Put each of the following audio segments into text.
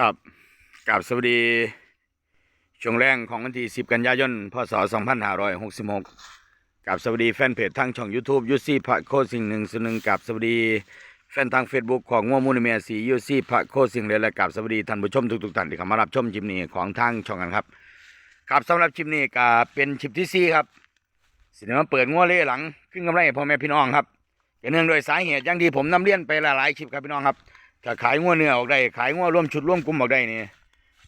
ครับกับสวัสดี ช่วงแรงของวันที่ 10 กันยายน พศ 2566 กับสวัสดีแฟนเพจทางช่อง YouTube ยูซี่พระโคสิ่งหนึ่งสหนึ่งกับสวัสดีแฟนทาง Facebook ของง่วมูลเมียสียูซี่พระโคสิ่งเลยและกับสวัสดีท่านผู้ชมทุกๆท่านที่เข้ามารับชมชิมนี้ของทางช่องกันครับครับสำหรับชิมนี้ก็เป็นชิปที่สี่ครับสินมาเปิดงัวเล่หลังขึ้นกำไรพ่อแม่พี่น้องครับเป็นเนื่องโดวยสาเหตุอย่างที่ผมนำเรียนไปหลายๆคลิปครับพี่น้องครับ ถ้าขายงัวเนื้อออกได้ขายงัวร่วมชุดร่วมกลุ่มออกได้นี่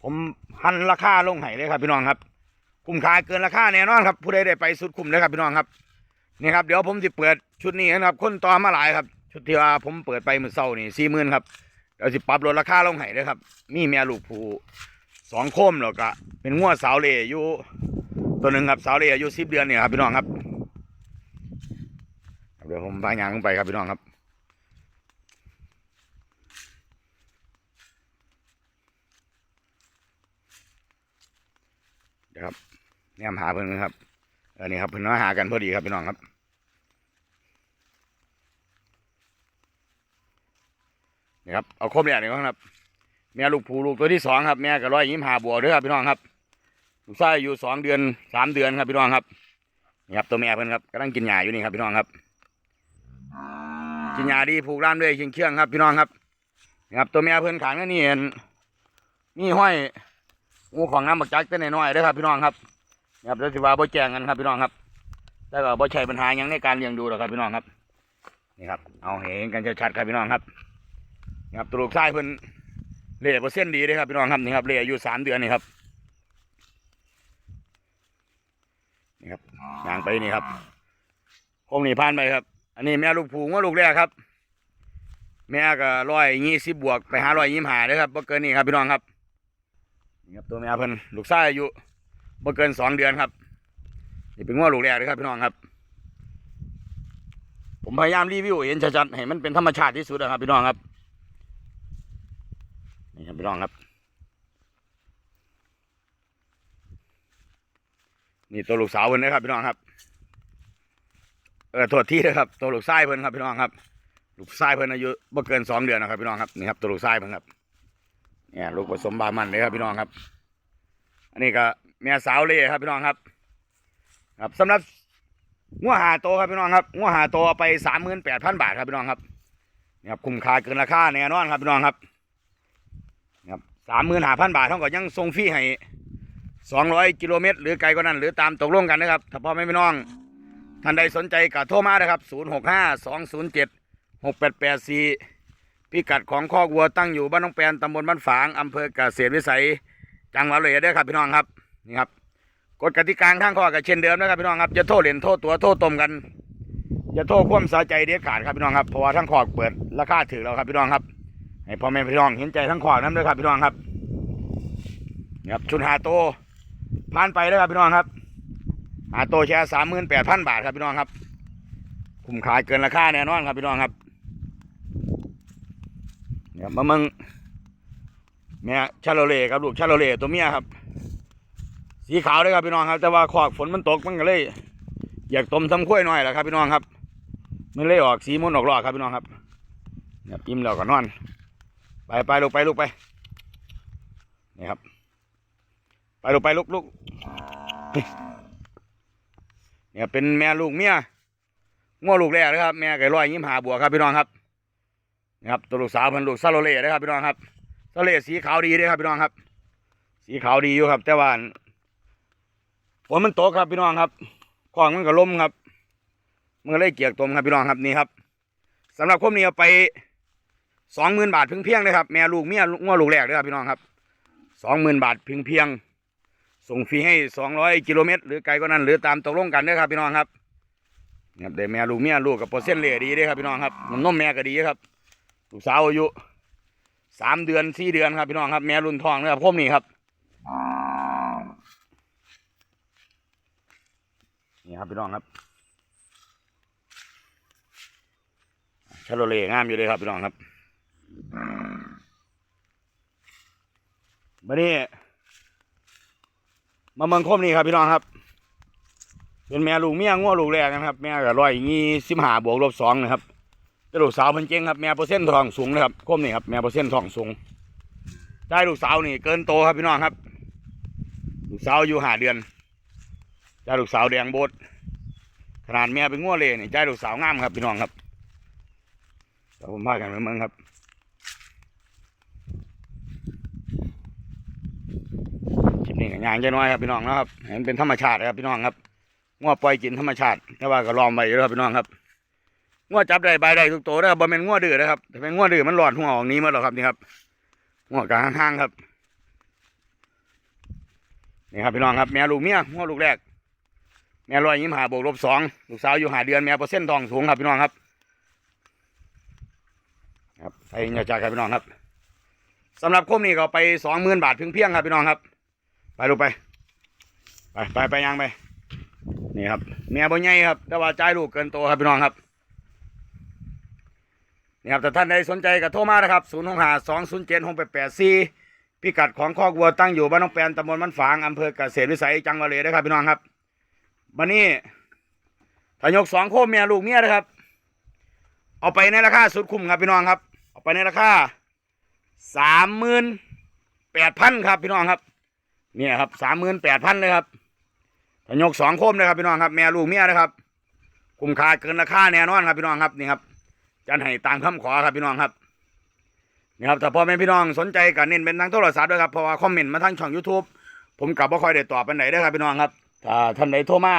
ผมหันราคาลงให้เลยครับพี่น้องครับคุ้มค่าเกินราคาแน่นอนครับผู้ใดได้ไปสุดคุ้มเลยครับพี่น้องครับนี่ครับเดี๋ยวผมจะเปิดชุดนี้นะครับ คนต่อมาหลายครับ ชุดที่ว่าผมเปิดไปเมื่อเช้านี่สี่หมื่นครับเดี๋ยวสิปรับลดราคาลงให้เลยครับมีแม่ลูกผูสองโคมแล้วก็เป็นงัวสาวเล่อยู่ตัวหนึ่งครับสาวเล่อายุสิบเดือนเนี่ยครับพี่น้องครับเดี๋ยวผมพายางลงไปครับพี่น้องครับ เดี๋ยวครับเนี่ยมาหาเพิ่นนะครับเออนี่ครับเพิ่อนมาหากันพอดีครับพี่น้องครับนี่ครับเอาครบเนี่ยนี่ครับแม่ลูกผูลูกตัวที่สองครับแม่ก็ร้อยยิ้มหาบัวด้วยครับพี่น้องครับลูกชายอยู่สองเดือนสามเดือนครับพี่น้องครับนี่ครับตัวแม่เพิ่อนครับกำลังกินหญ้าอยู่นี่ครับพี่น้องครับกินหญ้าดีผูกร้านด้วยเชียงเคียงครับพี่น้องครับนี่ครับ ตัวแม่เพิ่อนขางนั่นนี่เห็นนี่ห้อย งูของน้ำบักจักแต่น้อยๆด้อครับพี่น้องครับนี่ครับแล้วสิว่าบ่แจ้งกันครับพี่น้องครับแต่ก็บ่ใช่ปัญหาหยังในการเลี้ยงดูหรอกครับพี่น้องครับ นี่ครับ เอาเห็นกันชัดๆครับพี่น้องครับนี่ครับตัวลูกชายเพิ่นเล่เปอร์เซ็นต์ดีเลยครับพี่น้องครับนี่ครับเล่อายุสามเดือนนี่ครับนี่ครับย่างไปนี่ครับคงนี่ผ่านไปครับ อันนี้แม่ลูกผูงว่าลูกแรกครับ แม่ก็ร้อยยี่สิบบวกไปหาร้อยยี่สิบห้าเด้ครับบ่เกินนี่ครับพี่น้องครับ นี่ครับตัวแม่เพิ่นลูกชายอายุบ่เกินสองเดือนครับนี่เป็นง้อลูกแรกเลยครับพี่น้องครับ ผมพยายามรีวิวเห็นชัดๆให้มันเป็นธรรมชาติที่สุดนะครับพี่น้องครับนี่ครับพี่น้องครับ นี่ตัวลูกสาวเพิ่นนะครับพี่น้องครับเออโทษที่นะครับตัวลูกชายเพิ่นครับพี่น้องครับ ลูกชายเพิ่นอายุบ่เกินสองเดือนนะครับพี่น้องครับนี่ครับตัวลูกชายเพิ่นครับ เนี่ยลูกผสมบามันเลยครับพี่น้องครับ อันนี้ก็แม่สาวเล่ครับพี่น้องครับ ครับสำหรับงัวหาโตครับพี่น้องครับงัวหาโตไปสามหมื่นแปดพันบาทครับพี่น้องครับนี่ครับคุ้มค่าเกินราคาแน่นอนครับพี่น้องครับนี่ครับสามหมื่นห้าพันบาทเท่ากับยังส่งฟรีให้สองร้อยกิโลเมตร หรือไกลกว่านั้นหรือตามตกลงกันนะครับถ้าพ่อแม่พี่น้องท่านใดสนใจก็โทรมานะครับศูนย์หกห้าสองศูนย์เจ็ดหกแปดแปดสี่ พิกัดของคอกวัวตั้งอยู่บ้านน้องแปนตำบลบ้านฝางอำเภอเกษตรวิสัย จังหวัดเลยเด้อครับพี่น้องครับนี่ครับกฎกติกาข้างข้อกับเช่นเดิมนะครับพี่น้องครับจะโทษเหรียญโทษตัวโทษตมกันจะโทษความสาใจเด็ดขาดครับพี่น้องครับเพราะว่าทั้งขอกเปิดราคาถือแล้วครับพี่น้องครับให้พ่อแม่พี่น้องเห็นใจทั้งขอกน้ำด้วยครับพี่น้องครับนี่ครับชุดหาโตผ่านไปแล้วครับพี่น้องครับหาโตแชร์สามหมื่นแปดพันบาทครับพี่น้องครับคุ้มค่าเกินราคาแน่นอนครับพี่น้องครับ เนี่ยมามึงแม่ชาโลเล่ครับลูกชาโลเล่ตัวเมียครับ สีขาวเลยครับพี่น้องครับ แต่ว่าขอกฝนมันตกมันก็เลย อยากต้มทำข้วยหน่อยแหละครับพี่น้องครับมันเลยออกสีม่นออกหลอกครับพี่น้องครับเนี่ยอิ่มแล้วก็นอน ไปไปลูกไปลูกไปนี่ครับ ไปลูกไปลูกลูกเนี่ยเป็นแม่ลูกเมียง้อลูกแรกเลยครับ แม่ไก่ร้อยยิ้มหาบัวครับพี่น้องครับ นะครับตัวลูกสาวพันลูกซาโลเล่นะครับพี่น้องครับซาเล่สีขาวดีเลยครับพี่น้องครับ สีขาวดีอยู่ครับ แต่ว่าฝนมันตกครับพี่น้องครับคลองมันก็ล้มครับมันก็เลยเกียกตมครับพี่น้องครับนี่ครับสำหรับคมนี้เอาไปสองหมื่นบาทเพียงเพียงเลยครับแม่ลูกเมียง้อลูกแรกเลยครับพี่น้องครับสองหมื่นบาทเพียงเพียงส่งฟรีให้สองร้อยกิโลเมตรหรือไกลกว่านั้น หรือตามตกลงกันเด้ครับพี่น้องครับเนี่ยได้แม่ลูกเมียลูกกับเปอร์เซ็นต์เหล่ดีเด้อครับพี่น้องครับน้ำนมแม่ก็ดีครับ ลูกสาวอายุสามเดือนสี่เดือนครับพี่น้องครับ แม่รุ่นทองนะครับพวกนี้ครับนี่ครับพี่น้องครับชาโลเล่งามอยู่เลยครับพี่น้องครับมาเนี่มาเมืองคมนี่ครับพี่น้องครับ เป็นแม่ลูกเมียง้อลูกแรกนะครับ แม่กับร้อยยี่สิบห้าบวกลบสองนะครับ แต่ลูกสาวเพิ่นเก่งครับแม่เปอร์เซ็นต์ทองสูงนะครับคมนี่ครับแม่เปอร์เซ็นต์ทองสูงจ่ายลูกสาวนี่เกินโตครับพี่น้องครับ ลูกสาวอยู่หาเดือนจ่าลูกสาวแดงโบดขนาดแม่เป็นง้วเลยนี่จ่าลูกสาวงามครับพี่น้องครับเดี๋ยวผมพากันไปเมืองครับคลิปนี้ก็ยางจะน้อยครับพี่น้องนะครับเห็นเป็นธรรมชาติครับพี่น้องครับง้วปล่อยกินธรรมชาติแต่ว่าก็ลอมไปอยู่แล้วครับพี่น้องครับ ง้วจับได้ใบได้ทุกตัวนะครับบ่เป็นง้วดื้อนะครับแต่เป็นง้วดื้อมันหลอดหัวออกนี้มาแล้วครับนี่ครับง้วกลางห้างครับนี่ครับพี่น้องครับแม่ลูกเมียง้วลูกแรก แม่ลอยยิ้มหาบวกลบสองลูกสาวอยู่หาเดือนแม่เปอร์เซ็นต์ทองสูงครับพี่น้องครับ ครับไปเงียจากครับพี่น้องครับสำหรับคมนี้ก็ไปสองหมื่นบาทเพียงๆครับพี่น้องครับ ไปลูกไป ไปไปไปยังไปนี่ครับเมียบ่ใหญ่ครับ แต่ว่าจ่ายลูกเกินโตครับพี่น้องครับ นี่ครับแต่ท่านใดสนใจก็โทรมานะครับ0 6 5 2 0 7 6 8 8 4พิกัดของคอกวัวตั้งอยู่บ้านน้องแปนตำบลมันฝางอำเภอเกษตรวิสัยจังหวัดเลยนะครับพี่น้องครับวันนี้ถ้ายกสองโคเมียลูกเมียนะครับ เอาไปในราคาสุดคุ้มครับพี่น้องครับ เอาไปในราคาสามหมื่นแปดพันครับพี่น้องครับเนี่ยครับสามหมื่นแปดพันเลยครับถ้ายกสองโคมเลยครับพี่น้องครับ แม่ลูกเมียนะครับคุ้มค่าเกินราคาแน่นอนครับพี่น้องครับนี่ครับ จันให้ตามคำขอครับพี่น้องครับนี่ครับแต่พอแม่พี่น้องสนใจก็เน้นเป็นทางโทรศัพท์ด้วยครับเพราะว่าคอมเมนต์มาทางช่อง YouTube ผมกลับบ่ค่อยได้ตอบไปไหนได้ครับพี่น้องครับถ้าท่านใดโทรมา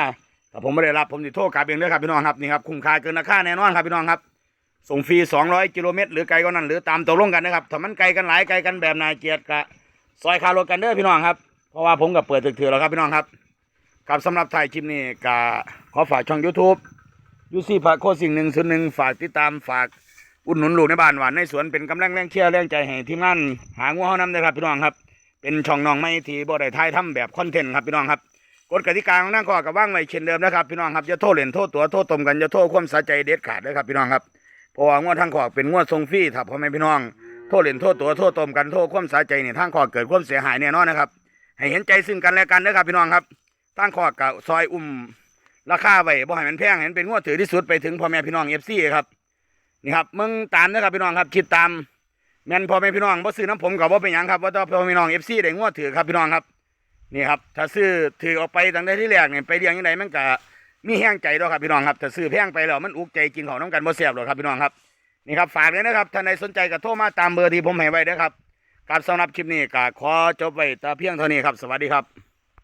ถ้าผมไม่ได้รับผมจะโทรกลับเองเด้อครับพี่น้องครับนี่ครับคุ้มค่าเกินราคาแน่นอนครับพี่น้องครับ ส่งฟรี200กิโลเมตรหรือไกลกว่านั้นหรือตามตกลงกันนะครับถ้ามันไกลกันหลายไกลกันแบบนายเกียรติกะซอยคารถกันเด้อพี่น้องครับเพราะว่าผมกับเปิดถือๆแล้วครับพี่น้องครับครับสำหรับถ่ายคลิปนี้ก็ขอฝากช่อง YouTube ยูซี่ฝากโคดสิ่งหนึ่งส่วนหนึ่งฝากติดตามฝากอุดหนุนลูกในบ้านหวานในสวนเป็นกำลังแรงเชียร์แรงใจให้ทีมงานหางัวเฮานำเลยครับพี่น้องครับ เป็นช่องน้องไม่ทีบ่ได้ถ่ายทำแบบคอนเทนต์ครับพี่น้องครับกฎกติกาของนั่งข้อกับว่างไว้เช่นเดิมนะครับพี่น้องครับจะโทษเล่นโทษตัวโทษตมกันจะโทษความสะใจเด็ดขาดเลยครับพี่น้องครับเพราะว่างวดทางขอกเป็นงวดทรงฟรีถ้าพ่อแม่พี่น้องโทษเล่นโทษตัวโทษตมกันโทษความสาใจเนี่ยทางขอกเกิดความเสียหายแน่นอนนะครับให้เห็นใจซึ่งกันและกันนะครับพี่น้องครับทางขอกกับซอยอุ้ม ราคาไว้บ่ให้มันแพงเห็นเป็นงวดถือที่สุดไปถึงพ่อแม่พี่น้องเอฟซีครับนี่ครับมึงตามนะครับพี่น้องครับคิดตามแม่นพ่อแม่พี่น้องบ่ซื้อน้ำผมกับว่าเป็นหยังครับว่าต้องพ่อแม่พี่น้องเอฟซีได้งวดถือครับพี่น้องครับนี่ครับถ้าซื้อถือออกไปตั้งแต่ที่แรกเนี่ยไปเลี้ยงยังไงมันก็มีแห้งใจด้วยครับพี่น้องครับถ้าซื้อแพงไปแล้วมันอุกใจกินของน้ำกันบ่เสียบหรอกครับพี่น้องครับนี่ครับฝากเลยนะครับท่านใดสนใจก็โทรมาตามเบอร์ที่ผมให้ไว้นะครับครับสำหรับคลิปนี้ก็ขอจบไว้แต่เพียงเท่านี้ครับสวัสดีครับ